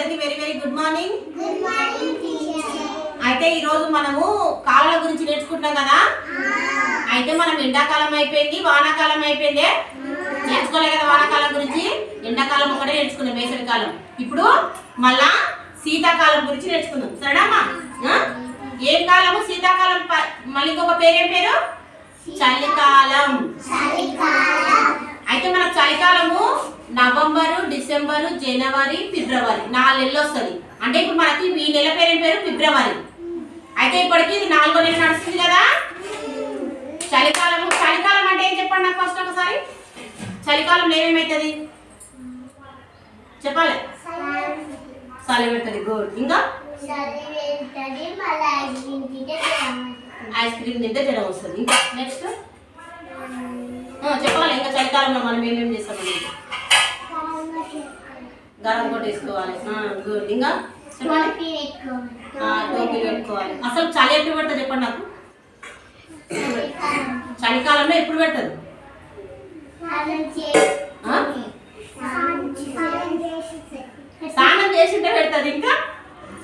అందరికి very very good morning good morning teacher అయితే ఈ రోజు మనము కాలాల గురించి నేర్చుకుంటున్నాం కదా? అయితే మనం ఎండాకాలం అయిపోయింది వానాకాలం అయిపోయింది? నేర్చుకోలే కదా వానాకాలం గురించి? ఎండాకాలం ఒకటే నేర్చుకున్నాం వేసవి కాలం ఇప్పుడు మళ్ళా శీతాకాలం గురించి నేర్చుకుందాం. సరేనమ్మా ఆ? ఏం కాలము? శీతాకాలం మళ్ళీ ఇంకొక పేరేం పేరు? చలికాలం. చలికాలం. అయితే మన చలికాలము నవంబరు డిసెంబరు జనవరి ఫిబ్రవరి. నాలుగు నెలలు వస్తుంది. అంటే ఇప్పుడు మనకి ఈ నెల పేరు పేరు? ఫిబ్రవరి. అయితే ఇప్పటికి ఇది నాలుగో నెల నడుస్తుంది కదా? చలికాలము చలికాలం అంటే ఏం చెప్పండి నాకు ఫస్ట్ ఒకసారి? చలికాలంలో ఏమేమవుతుంది చెప్పాలి? చలి పెడుతుంది గుడ్ ఇంకా? ఐస్ క్రీమ్ తింటే జ్వరం వస్తుంది. ఇంకా? నెక్స్ట్ చెప్పాలి. ఇంకా చలికాలంలో మనం ఏమేమి చేస్తాం గరం కొట్టేసుకోవాలి ఇంకా చెప్పండి. ఆ, టోపీ పెట్టుకోవాలి. అసలు చలి ఎప్పుడు పెడతా చెప్పండి నాకు? చలికాలంలో ఎప్పుడు పెట్టదు ఆ? స్నానం చేసింటే పెడుతుంది ఇంకా?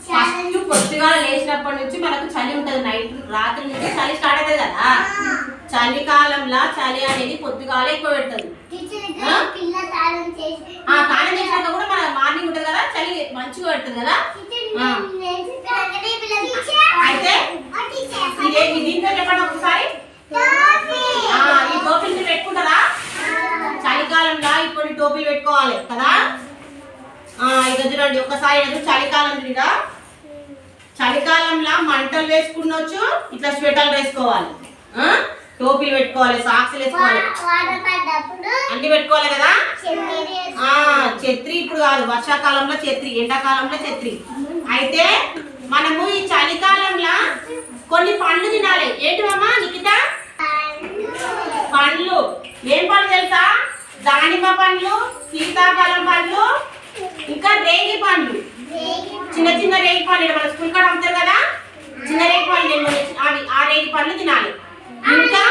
ఫస్ట్ పొద్దుగా లేచినప్పటి నుంచి మనకు చలి ఉంటుంది. నైట్ రాత్రి నుంచి చలి స్టార్ట్ అవుతుంది కదా. చలికాలంలో చలి అనేది పొద్దుగాలే ఎక్కువ పెడుతుంది పిల్ల తాళం చేసి ఆ స్నానం చేసినాక కూడా మన మార్నింగ్ ఉంటుంది కదా చలి మంచిగా పెడుతుంది కదా. అయితే ఇదే ఈ దీంట్లో చెప్పండి ఒకసారి. ఈ టోపీలు పెట్టుకుంటారా? చలికాలంలో ఇప్పుడు టోపీలు పెట్టుకోవాలి కదా? ఇక చూడండి ఒకసారి చలికాలం మీద చలికాలంలో మంటలు వేసుకున్నొచ్చు ఇట్లా స్వెటర్లు వేసుకోవాలి? టోపీలు పెట్టుకోవాలి సాక్స్లు వేసుకోవాలి. అన్ని పెట్టుకోవాలి కదా? ఛత్రి ఇప్పుడు కాదు వర్షాకాలంలో ఛత్రి ఎండాకాలంలో ఛత్రి. అయితే మనము ఈ చలికాలంలో కొన్ని పండ్లు తినాలి. ఏంటివమ్మా నిఖిత? పండ్లు. ఏం పండ్లు తెలుసా? దానిమ్మ పండ్లు సీతాఫలం పండ్లు ఇంకా రేగి పండ్లు. చిన్న చిన్న రేగి పండ్లు. మన స్కూల్ కూడా అమ్ముతారు కదా? చిన్న రేగి పండ్లు అవి ఆ రేగి పండ్లు తినాలి ఇంకా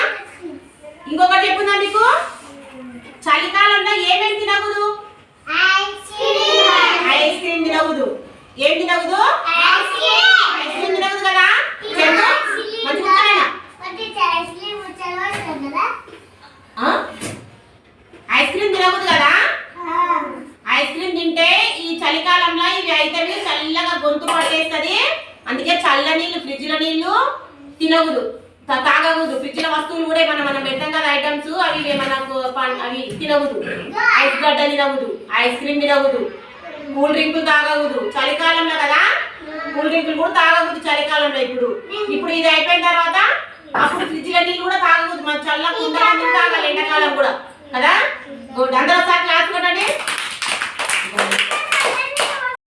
ఇంకొకటి చెప్పుందా మీకు చలికాలంలో ఏమేమి తినకూడదు ఐస్ క్రీమ్ తినకూడదు ఏం తినకూడదు ఐస్ క్రీమ్ తినకూడదు కదా చెప్పు మంచి కుక్కనేనా ఆ? ఐస్ క్రీమ్ తినకూడదు కదా ఐస్ క్రీమ్ తింటే ఈ చలికాలంలో ఇవి అయితే చల్లగా గొంతు పట్టేస్తుంది అందుకే చల్ల నీళ్ళు ఫ్రిడ్జ్లో నీళ్ళు తినకూడదు. తాగకూడదు. ఫ్రిడ్జ్లో వస్తువులు కూడా ఏమన్నా మనం పెడతాం కదా ఐటమ్స్ అవి మనకు అవి తినకూడదు. ఐస్ గడ్డ తినకూడదు. ఐస్ క్రీమ్ తినకూడదు. కూల్ డ్రింకులు తాగకూడదు. చలికాలంలో కదా కూల్ డ్రింకులు కూడా తాగకూడదు చలికాలంలో ఇప్పుడు. ఇప్పుడు ఇది అయిపోయిన తర్వాత అప్పుడు ఫ్రిడ్జ్లో నీళ్ళు కూడా తాగకూడదు. మన చల్ల కుండ తాగాలి ఎండాకాలం కూడా. కదా? అందరూ